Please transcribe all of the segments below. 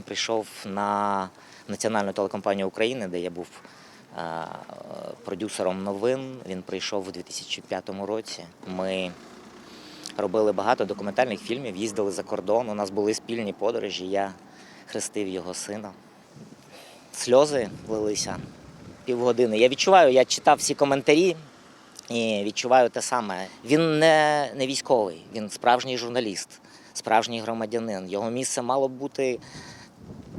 прийшов на національну телекомпанію України, де я був е, продюсером новин. Він прийшов у 2005 році. Ми робили багато документальних фільмів, їздили за кордон. У нас були спільні подорожі. Я хрестив його сина. Сльози лилися півгодини. Я відчуваю, я читав всі коментарі і відчуваю те саме. Він не, не військовий, він справжній журналіст, справжній громадянин. Його місце мало бути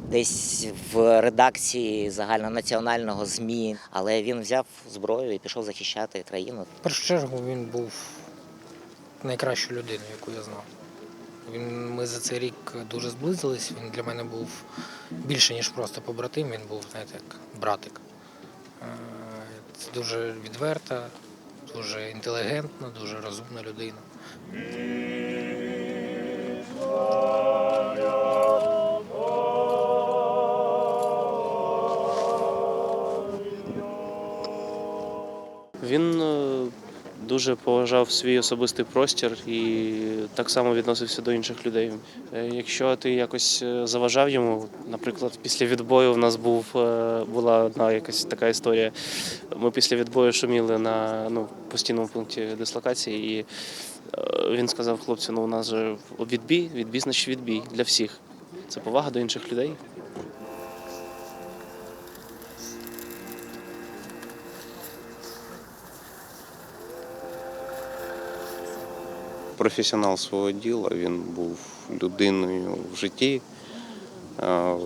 десь в редакції загальнонаціонального ЗМІ, але він взяв зброю і пішов захищати країну. В першу чергу він був найкращою людиною, яку я знав. Він, ми за цей рік дуже зблизились. Він для мене був більше, ніж просто побратим, він був, знаєте, як братик. Е, Це дуже відверта, дуже інтелігентна, дуже розумна людина. Він е, дуже поважав свій особистий простір і так само відносився до інших людей. Е, Якщо ти якось е, заважав йому, наприклад, після відбою в нас був була одна якась така історія. Ми після відбою шуміли на ну, постійному пункті дислокації, і він сказав хлопцю: ну у нас же відбій, відбій, значить відбій для всіх. Це повага до інших людей. Професіонал свого діла, він був людиною в житті.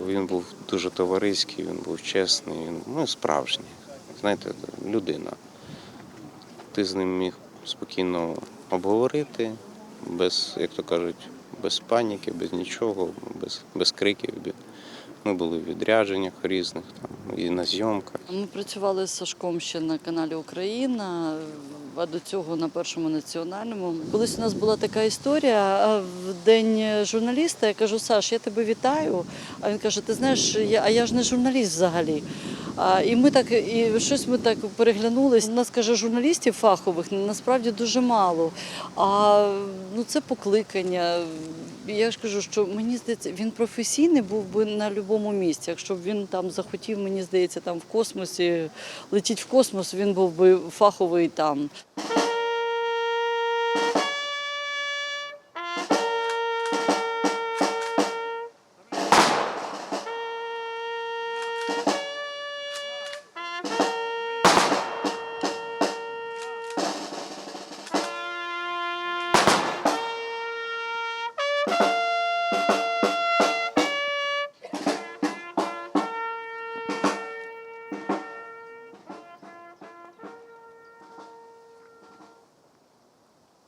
Він був дуже товариський, він був чесний, він, ну, справжній. Знаєте, людина. Ти з ним міг спокійно обговорити, без, як то кажуть, без паніки, без нічого, без, без криків. Ми були в відрядженнях різних там, і на зйомках. Ми працювали з Сашком ще на каналі Україна, а до цього на першому національному. Колись у нас була така історія в день журналіста. Я кажу, Саш, я тебе вітаю. А він каже: Ти знаєш, я, а я ж не журналіст взагалі. А, і ми так, і щось ми так переглянулись. У нас каже, журналістів фахових насправді дуже мало. А ну це покликання. Я ж кажу, що мені здається, він професійний був би на будь-якому місці. Якщо б він там захотів, мені здається, там в космосі летіть в космос, він був би фаховий там.